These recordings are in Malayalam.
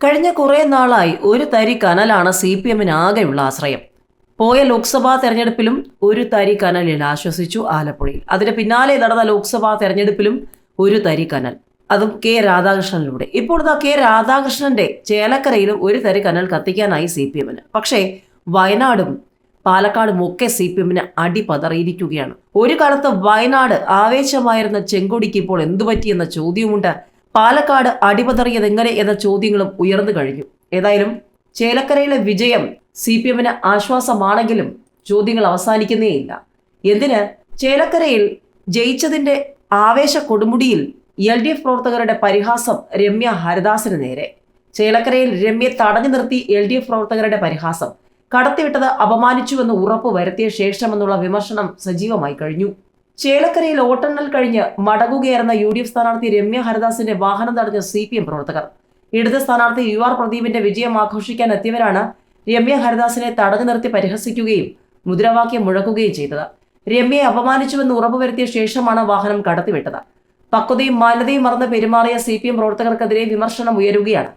കഴിഞ്ഞ കുറേ നാളായി ഒരു തരി കനലാണ് സി പി എമ്മിന് ആകെയുള്ള ആശ്രയം. പോയ ലോക്സഭാ തെരഞ്ഞെടുപ്പിലും ഒരു തരി കനലിൽ ആശ്വസിച്ചു ആലപ്പുഴയിൽ. അതിന് പിന്നാലെ നടന്ന ലോക്സഭാ തെരഞ്ഞെടുപ്പിലും ഒരു തരി കനൽ. അതും കെ രാധാകൃഷ്ണനിലൂടെ. ഇപ്പോൾ കെ രാധാകൃഷ്ണന്റെ ചേലക്കരയിലും ഒരു തരി കനൽ കത്തിക്കാനായി സി പി എമ്മിന്. പക്ഷേ വയനാടും പാലക്കാടും ഒക്കെ സി പി എമ്മിന് അടിപതറിയിരിക്കുകയാണ്. ഒരു കാലത്ത് വയനാട് ആവേശമായിരുന്ന ചെങ്കൊടിക്ക് ഇപ്പോൾ എന്തുപറ്റിയെന്ന ചോദ്യമുണ്ട് പാലക്കാട് അടിപതറിയത് എങ്ങനെ എന്ന ചോദ്യങ്ങളും ഉയർന്നു കഴിഞ്ഞു. ഏതായാലും ചേലക്കരയിലെ വിജയം സി പി എമ്മിന് ആശ്വാസമാണെങ്കിലും ചോദ്യങ്ങൾ അവസാനിക്കുന്നേയില്ല എന്തിന്? ചേലക്കരയിൽ ജയിച്ചതിന്റെ ആവേശ കൊടുമുടിയിൽ എൽ ഡി എഫ് പ്രവർത്തകരുടെ പരിഹാസം രമ്യ ഹരിദാസിന് നേരെ. ചേലക്കരയിൽ രമ്യ തടഞ്ഞു നിർത്തി എൽ ഡി എഫ് പ്രവർത്തകരുടെ പരിഹാസം. കടത്തിവിട്ടത് അപമാനിച്ചുവെന്ന് ഉറപ്പ് വരുത്തിയ ശേഷമെന്നുള്ള വിമർശനം സജീവമായി കഴിഞ്ഞു. ചേലക്കരയിൽ ഓട്ടെണ്ണൽ കഴിഞ്ഞ് മടങ്ങുകയായിരുന്ന യു ഡി എഫ് സ്ഥാനാർത്ഥി രമ്യ ഹരിദാസിന്റെ വാഹനം തടഞ്ഞ സി പി എം പ്രവർത്തകർ. ഇടത് സ്ഥാനാർത്ഥി യു ആർ പ്രദീപിന്റെ വിജയം ആഘോഷിക്കാൻ എത്തിയവരാണ് രമ്യ ഹരിദാസിനെ തടഞ്ഞു നിർത്തി പരിഹസിക്കുകയും മുദ്രാവാക്യം മുഴക്കുകയും ചെയ്തത്. രമ്യയെ അപമാനിച്ചുവെന്ന് ഉറപ്പുവരുത്തിയ ശേഷമാണ് വാഹനം കടത്തിവിട്ടത്. പക്വതയും മാന്യതയും മറന്ന് പെരുമാറിയ സി പി എം പ്രവർത്തകർക്കെതിരെ വിമർശനം ഉയരുകയാണ്.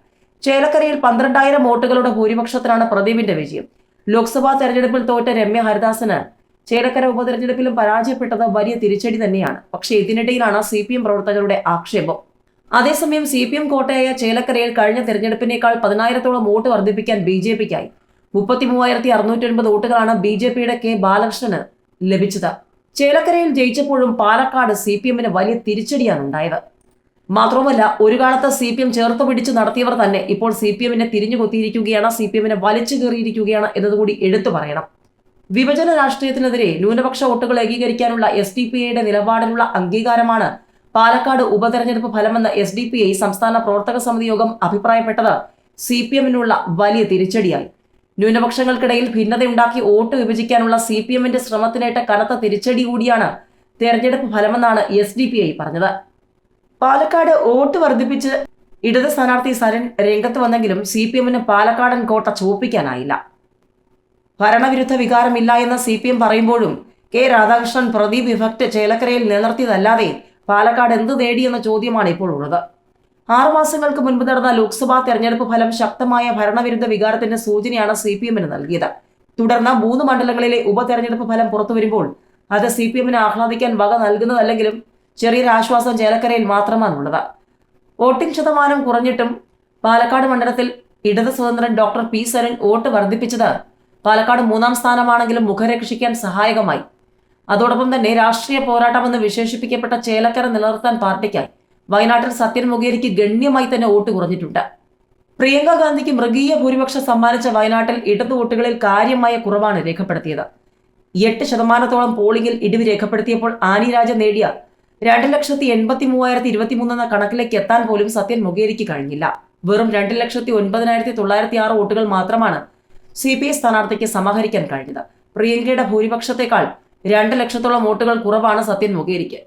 ചേലക്കരയിൽ പന്ത്രണ്ടായിരം വോട്ടുകളുടെ ഭൂരിപക്ഷത്തിലാണ് പ്രദീപിന്റെ വിജയം. ലോക്സഭാ തെരഞ്ഞെടുപ്പിൽ തോറ്റ രമ്യ ഹരിദാസിന് ചേലക്കര ഉപതെരഞ്ഞെടുപ്പിലും പരാജയപ്പെട്ടത് വലിയ തിരിച്ചടി തന്നെയാണ്. പക്ഷേ ഇതിനിടയിലാണ് സി പി എം പ്രവർത്തകരുടെ ആക്ഷേപം. അതേസമയം സി പി എം കോട്ടയായ ചേലക്കരയിൽ കഴിഞ്ഞ തെരഞ്ഞെടുപ്പിനേക്കാൾ പതിനായിരത്തോളം വോട്ട് വർദ്ധിപ്പിക്കാൻ ബി ജെ പിക്കായി. മുപ്പത്തി മൂവായിരത്തി അറുന്നൂറ്റി എൺപത് വോട്ടുകളാണ് ബി ജെ പിയുടെ കെ ബാലകൃഷ്ണന് ലഭിച്ചത്. ചേലക്കരയിൽ ജയിച്ചപ്പോഴും പാലക്കാട് സി പി എമ്മിന് വലിയ തിരിച്ചടിയാണ് ഉണ്ടായത്. മാത്രവുമല്ല ഒരു കാലത്ത് സി പി എം ചേർത്ത് പിടിച്ച് നടത്തിയവർ തന്നെ ഇപ്പോൾ സി പി എമ്മിനെ തിരിഞ്ഞു കൊത്തിയിരിക്കുകയാണ് സി പി എമ്മിനെ വലിച്ചു കയറിയിരിക്കുകയാണ് എന്നതുകൂടി എടുത്തു പറയണം. വിഭജന രാഷ്ട്രീയത്തിനെതിരെ ന്യൂനപക്ഷ വോട്ടുകൾ ഏകീകരിക്കാനുള്ള എസ് ഡി പി ഐയുടെ നിലപാടിനുള്ള അംഗീകാരമാണ് പാലക്കാട് ഉപതെരഞ്ഞെടുപ്പ് ഫലമെന്ന് എസ് ഡി പി ഐ സംസ്ഥാന പ്രവർത്തക സമിതി യോഗം അഭിപ്രായപ്പെട്ടത് സി പി എമ്മിനുള്ള വലിയ തിരിച്ചടിയായി. ന്യൂനപക്ഷങ്ങൾക്കിടയിൽ ഭിന്നതയുണ്ടാക്കി വോട്ട് വിഭജിക്കാനുള്ള സി പി എമ്മിന്റെ ശ്രമത്തിനേറ്റ കനത്ത തിരിച്ചടി കൂടിയാണ് തെരഞ്ഞെടുപ്പ് ഫലമെന്നാണ് എസ് ഡി പി ഐ പറഞ്ഞത്. പാലക്കാട് വോട്ട് വർദ്ധിപ്പിച്ച് ഇടത് സ്ഥാനാർത്ഥി സരൺ രംഗത്ത് വന്നെങ്കിലും സി പി എമ്മിന് പാലക്കാടൻ കോട്ട ചോപ്പിക്കാനായില്ല ഭരണവിരുദ്ധ വികാരമില്ല എന്ന് സി പി എം പറയുമ്പോഴും കെ രാധാകൃഷ്ണൻ പ്രദീപ് ഇഫക്റ്റ് ചേലക്കരയിൽ നിലനിർത്തിയതല്ലാതെ പാലക്കാട് എന്ത് നേടിയെന്ന ചോദ്യമാണ് ഇപ്പോൾ ഉള്ളത്. ആറുമാസങ്ങൾക്ക് മുൻപ് നടന്ന ലോക്സഭാ തെരഞ്ഞെടുപ്പ് ഫലം ശക്തമായ ഭരണവിരുദ്ധ വികാരത്തിന്റെ സൂചനയാണ് സി പി എമ്മിന് നൽകിയത്. തുടർന്ന് മൂന്ന് മണ്ഡലങ്ങളിലെ ഉപതെരഞ്ഞെടുപ്പ് ഫലം പുറത്തു വരുമ്പോൾ അത് സി പി എമ്മിന് ആഹ്ലാദിക്കാൻ വക നൽകുന്നതല്ലെങ്കിലും ചെറിയൊരു ആശ്വാസം ചേലക്കരയിൽ മാത്രമാണുള്ളത്. വോട്ടിംഗ് ശതമാനം കുറഞ്ഞിട്ടും പാലക്കാട് മണ്ഡലത്തിൽ ഇടത് സ്വതന്ത്രൻ ഡോക്ടർ പി സരൺ വോട്ട് വർദ്ധിപ്പിച്ചത് പാലക്കാട് മൂന്നാം സ്ഥാനമാണെങ്കിലും മുഖരക്ഷിക്കാൻ സഹായകമായി. അതോടൊപ്പം തന്നെ രാഷ്ട്രീയ പോരാട്ടമെന്ന് വിശേഷിപ്പിക്കപ്പെട്ട ചേലക്കര നിലനിർത്താൻ പാർട്ടിക്കായി വയനാട്ടിൽ സത്യൻ മുഖേരിക്ക് ഗണ്യമായി തന്നെ വോട്ട് കുറഞ്ഞിട്ടുണ്ട്. പ്രിയങ്ക ഗാന്ധിക്ക് മൃഗീയ ഭൂരിപക്ഷം സമ്മാനിച്ച വയനാട്ടിൽ ഇടതു വോട്ടുകളിൽ കാര്യമായ കുറവാണ് രേഖപ്പെടുത്തിയത്. എട്ട് ശതമാനത്തോളം പോളിംഗിൽ ഇടിവ് രേഖപ്പെടുത്തിയപ്പോൾ ആനി രാജ നേടിയ രണ്ട് ലക്ഷത്തി എൺപത്തി മൂവായിരത്തി ഇരുപത്തി മൂന്നെന്ന കണക്കിലേക്ക് എത്താൻ പോലും സത്യൻ മുഖേരിക്ക് കഴിഞ്ഞില്ല. വെറും രണ്ട് ലക്ഷത്തി ഒൻപതിനായിരത്തി തൊള്ളായിരത്തി ആറ് വോട്ടുകൾ മാത്രമാണ് സി പി ഐ സ്ഥാനാർത്ഥിക്ക് സമാഹരിക്കാൻ കഴിഞ്ഞത്. പ്രിയങ്കയുടെ ഭൂരിപക്ഷത്തെക്കാൾ രണ്ട് ലക്ഷത്തോളം വോട്ടുകൾ കുറവാണ് സത്യൻ മുഖേരിക്ക്.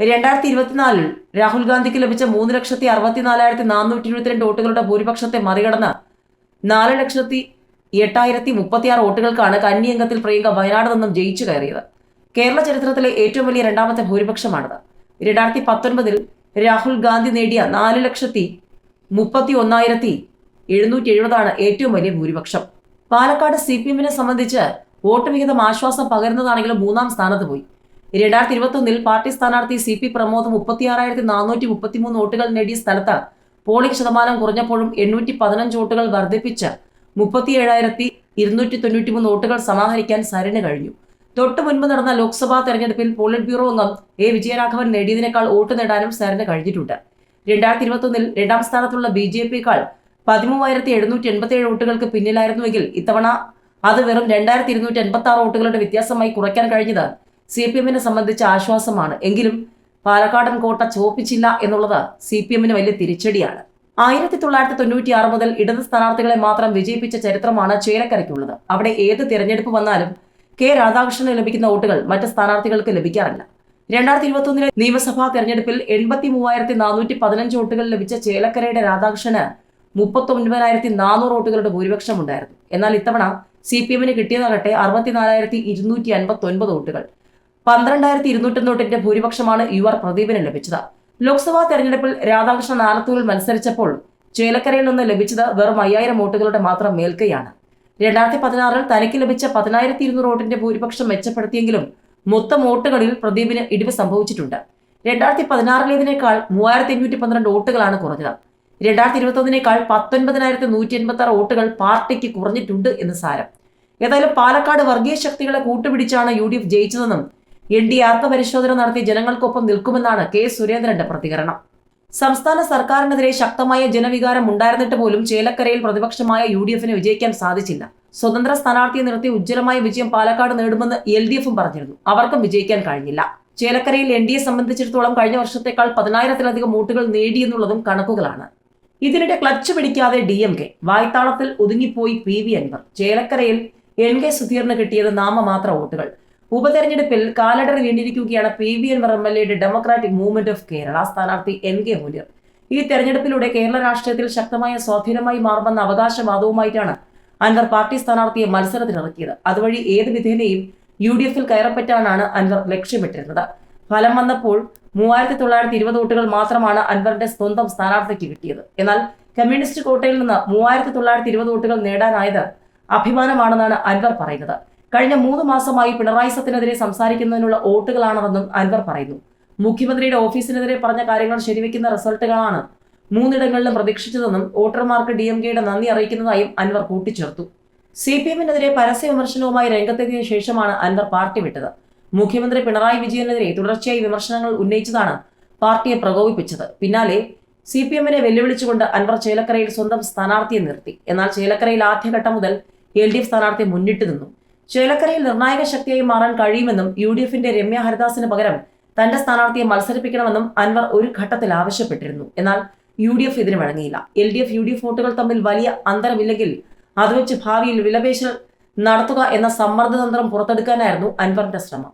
രണ്ടായിരത്തി ഇരുപത്തിനാലിൽ രാഹുൽ ഗാന്ധിക്ക് ലഭിച്ച മൂന്ന് ലക്ഷത്തി അറുപത്തിനാലായിരത്തി നാനൂറ്റി ഇരുപത്തിരണ്ട് വോട്ടുകളുടെ ഭൂരിപക്ഷത്തെ മറികടന്ന് നാല് ലക്ഷത്തി എട്ടായിരത്തി മുപ്പത്തിയാറ് വോട്ടുകൾക്കാണ് കന്നിയംഗത്തിൽ പ്രിയങ്ക വയനാട് നിന്നും ജയിച്ചു കയറിയത്. കേരള ചരിത്രത്തിലെ ഏറ്റവും വലിയ രണ്ടാമത്തെ ഭൂരിപക്ഷമാണിത്. രണ്ടായിരത്തി പത്തൊൻപതിൽ രാഹുൽ ഗാന്ധി നേടിയ നാല് ലക്ഷത്തി മുപ്പത്തി ഒന്നായിരത്തി എഴുന്നൂറ്റി എഴുപതാണ് ഏറ്റവും വലിയ ഭൂരിപക്ഷം. പാലക്കാട് സി പി എമ്മിനെ സംബന്ധിച്ച് വോട്ട് വിഹിതം ആശ്വാസം പകരുന്നതാണെങ്കിലും മൂന്നാം സ്ഥാനത്ത് പോയി. രണ്ടായിരത്തി ഇരുപത്തൊന്നിൽ പാർട്ടി സ്ഥാനാർത്ഥി സി പി പ്രമോദ് മുപ്പത്തിയാറായിരത്തി നാനൂറ്റി മുപ്പത്തിമൂന്ന് വോട്ടുകൾ നേടിയ സ്ഥലത്ത് പോളിംഗ് ശതമാനം കുറഞ്ഞപ്പോഴും എണ്ണൂറ്റി പതിനഞ്ച് വോട്ടുകൾ വർദ്ധിപ്പിച്ച് മുപ്പത്തിയേഴായിരത്തി ഇരുന്നൂറ്റി തൊണ്ണൂറ്റി മൂന്ന് വോട്ടുകൾ സമാഹരിക്കാൻ സരണ് കഴിഞ്ഞു. തൊട്ടു മുൻപ് നടന്ന ലോക്സഭാ തെരഞ്ഞെടുപ്പിൽ പോളിറ്റ് ബ്യൂറോ അംഗം എ വിജയരാഘവൻ നേടിയതിനേക്കാൾ വോട്ട് നേടാനും സരണ് കഴിഞ്ഞിട്ടുണ്ട്. രണ്ടായിരത്തി ഇരുപത്തൊന്നിൽ രണ്ടാം സ്ഥാനത്തുള്ള ബി ജെ പിക്കാൾ പതിമൂവായിരത്തി എഴുന്നൂറ്റി എൺപത്തി ഏഴ് വോട്ടുകൾക്ക് പിന്നിലായിരുന്നുവെങ്കിൽ ഇത്തവണ അത് വെറും രണ്ടായിരത്തി ഇരുന്നൂറ്റി എൺപത്തി ആറ് വോട്ടുകളുടെ വ്യത്യാസമായി കുറയ്ക്കാൻ കഴിഞ്ഞത് സി പി എമ്മിനെ സംബന്ധിച്ച ആശ്വാസമാണ്. എങ്കിലും പാലക്കാടൻ കോട്ട ചോപ്പിച്ചില്ല എന്നുള്ളത് സി പി എമ്മിന് വലിയ തിരിച്ചടിയാണ്. ആയിരത്തി തൊള്ളായിരത്തി തൊണ്ണൂറ്റി ആറ് മുതൽ ഇടത് സ്ഥാനാർത്ഥികളെ മാത്രം വിജയിപ്പിച്ച ചരിത്രമാണ് ചേലക്കരയ്ക്കുള്ളത്. അവിടെ ഏത് തിരഞ്ഞെടുപ്പ് വന്നാലും കെ രാധാകൃഷ്ണന് ലഭിക്കുന്ന വോട്ടുകൾ മറ്റ് സ്ഥാനാർത്ഥികൾക്ക് ലഭിക്കാറില്ല. രണ്ടായിരത്തി ഇരുപത്തൊന്നിലെ നിയമസഭാ തെരഞ്ഞെടുപ്പിൽ എൺപത്തി മൂവായിരത്തി നാനൂറ്റി പതിനഞ്ച് വോട്ടുകൾ ലഭിച്ച ചേലക്കരയുടെ രാധാകൃഷ്ണന് മുപ്പത്തി ഒൻപതിനായിരത്തി നാനൂറ് വോട്ടുകളുടെ ഭൂരിപക്ഷം ഉണ്ടായിരുന്നു എന്നാൽ ഇത്തവണ സി പി എമ്മിന് കിട്ടിയതാകട്ടെ അറുപത്തിനാലായിരത്തി ഇരുന്നൂറ്റി അൻപത്തി ഒൻപത് വോട്ടുകൾ. പന്ത്രണ്ടായിരത്തി ഇരുന്നൂറ്റി വോട്ടിന്റെ ഭൂരിപക്ഷമാണ് യു ആർ പ്രദീപിന് ലഭിച്ചത്. ലോക്സഭാ തെരഞ്ഞെടുപ്പിൽ രാധാകൃഷ്ണൻ ആലത്തൂരിൽ മത്സരിച്ചപ്പോൾ ചേലക്കരയിൽ നിന്ന് ലഭിച്ചത് വെറും അയ്യായിരം വോട്ടുകളുടെ മാത്രം മേൽക്കൈയാണ്. രണ്ടായിരത്തി പതിനാറിൽ തനിക്ക് ലഭിച്ച പതിനായിരത്തി ഇരുന്നൂറ് വോട്ടിന്റെ ഭൂരിപക്ഷം മെച്ചപ്പെടുത്തിയെങ്കിലും മൊത്തം വോട്ടുകളിൽ പ്രദീപിന് ഇടിവ് സംഭവിച്ചിട്ടുണ്ട്. രണ്ടായിരത്തി പതിനാറിലേതിനേക്കാൾ മൂവായിരത്തി അഞ്ഞൂറ്റി പന്ത്രണ്ട് വോട്ടുകളാണ് കുറഞ്ഞത്. രണ്ടായിരത്തി ഇരുപത്തൊന്നിനേക്കാൾ പത്തൊൻപതിനായിരത്തി നൂറ്റി എൺപത്തി ആറ് വോട്ടുകൾ പാർട്ടിക്ക് കുറഞ്ഞിട്ടുണ്ട് എന്ന് സാരം. ഏതായാലും പാലക്കാട് വർഗീയ ശക്തികളെ കൂട്ടുപിടിച്ചാണ് യു ഡി എഫ് ജയിച്ചതെന്നും എൻ ഡി ആത്മപരിശോധന നടത്തി ജനങ്ങൾക്കൊപ്പം നിൽക്കുമെന്നാണ് കെ സുരേന്ദ്രന്റെ പ്രതികരണം. സംസ്ഥാന സർക്കാരിനെതിരെ ശക്തമായ ജനവികാരം ഉണ്ടായിരുന്നിട്ട് പോലും ചേലക്കരയിൽ പ്രതിപക്ഷമായ യു ഡി എഫിന് വിജയിക്കാൻ സാധിച്ചില്ല. സ്വതന്ത്ര സ്ഥാനാർത്ഥിയെ നിർത്തി ഉജ്ജ്വലമായ വിജയം പാലക്കാട് നേടുമെന്ന് എൽ ഡി എഫും പറഞ്ഞിരുന്നു. അവർക്കും വിജയിക്കാൻ കഴിഞ്ഞില്ല. ചേലക്കരയിൽ എൻ ഡി എ സംബന്ധിച്ചിടത്തോളം കഴിഞ്ഞ വർഷത്തേക്കാൾ പതിനായിരത്തിലധികം വോട്ടുകൾ നേടിയെന്നുള്ളതും കണക്കുകളാണ്. ഇതിനിടെ ക്ലച്ച് പിടിക്കാതെ ഡി എം കെ വായ്ത്താളത്തിൽ ഒതുങ്ങിപ്പോയി പി വി അൻവർ ചേലക്കരയിൽ എൻ കെ സുധീറിന് കിട്ടിയത് നാമമാത്ര വോട്ടുകൾ. ഉപതെരഞ്ഞെടുപ്പിൽ കാലടറി വീണ്ടിരിക്കുകയാണ് P V Anvar M L എയുടെ ഡെമോക്രാറ്റിക് മൂവ്മെന്റ് ഓഫ് കേരള സ്ഥാനാർത്ഥി എൻ കെ മുനിയർ ഈ തെരഞ്ഞെടുപ്പിലൂടെ കേരള രാഷ്ട്രീയത്തിൽ ശക്തമായ സ്വാധീനമായി മാറുമെന്ന അവകാശവാദവുമായിട്ടാണ് അൻവർ പാർട്ടി സ്ഥാനാർത്ഥിയെ മത്സരത്തിനിറക്കിയത്. അതുവഴി ഏത് വിധേനയും യു ഡി എഫിൽ കയറപ്പറ്റാനാണ് അൻവർ ലക്ഷ്യമിട്ടിരുന്നത്. ഫലം വന്നപ്പോൾ മൂവായിരത്തി തൊള്ളായിരത്തി ഇരുപത് വോട്ടുകൾ മാത്രമാണ് അൻവറിന്റെ സ്വന്തം സ്ഥാനാർത്ഥിക്ക് കിട്ടിയത്. എന്നാൽ കമ്മ്യൂണിസ്റ്റ് കോട്ടയിൽ നിന്ന് മൂവായിരത്തി തൊള്ളായിരത്തി ഇരുപത് വോട്ടുകൾ നേടാനായത് അഭിമാനമാണെന്നാണ് അൻവർ പറയുന്നത്. കഴിഞ്ഞ മൂന്ന് മാസമായി പിണറായി സത്തിനെതിരെ സംസാരിക്കുന്നതിനുള്ള വോട്ടുകളാണെന്നും അൻവർ പറയുന്നു. മുഖ്യമന്ത്രിയുടെ ഓഫീസിനെതിരെ പറഞ്ഞ കാര്യങ്ങൾ ശരിവെക്കുന്ന റിസൾട്ടുകളാണ് മൂന്നിടങ്ങളിലും പ്രതീക്ഷിച്ചതെന്നും വോട്ടർമാർക്ക് ഡി എം കെയുടെ നന്ദി അറിയിക്കുന്നതായും അൻവർ കൂട്ടിച്ചേർത്തു. സി പി എമ്മിനെതിരെ പരസ്യ വിമർശനവുമായി രംഗത്തെത്തിയ ശേഷമാണ് അൻവർ പാർട്ടി വിട്ടത്. മുഖ്യമന്ത്രി പിണറായി വിജയനെതിരെ തുടർച്ചയായി വിമർശനങ്ങൾ ഉന്നയിച്ചതാണ് പാർട്ടിയെ പ്രകോപിപ്പിച്ചത്. പിന്നാലെ സി പി എമ്മിനെ വെല്ലുവിളിച്ചുകൊണ്ട് അൻവർ ചേലക്കരയിൽ സ്വന്തം സ്ഥാനാർത്ഥിയെ നിർത്തി. എന്നാൽ ചേലക്കരയിൽ ആദ്യഘട്ടം മുതൽ എൽ ഡി എഫ് സ്ഥാനാർത്ഥി മുന്നിട്ട് നിന്നു. ചേലക്കരയിൽ നിർണായക ശക്തിയായി മാറാൻ കഴിയുമെന്നും യു ഡി എഫിന്റെ രമ്യ ഹരിദാസിന് പകരം തന്റെ സ്ഥാനാർത്ഥിയെ മത്സരിപ്പിക്കണമെന്നും അൻവർ ഒരു ഘട്ടത്തിൽ ആവശ്യപ്പെട്ടിരുന്നു. എന്നാൽ യു ഡി എഫ് ഇതിന് വഴങ്ങിയില്ല. L D F U D F വോട്ടുകൾ തമ്മിൽ വലിയ അന്തരമില്ലെങ്കിൽ അത് വെച്ച് ഭാവിയിൽ വിലപേശൽ നടത്തുക എന്ന സമ്മർദ്ദതന്ത്രം പുറത്തെടുക്കാനായിരുന്നു അൻവറിന്റെ ശ്രമം.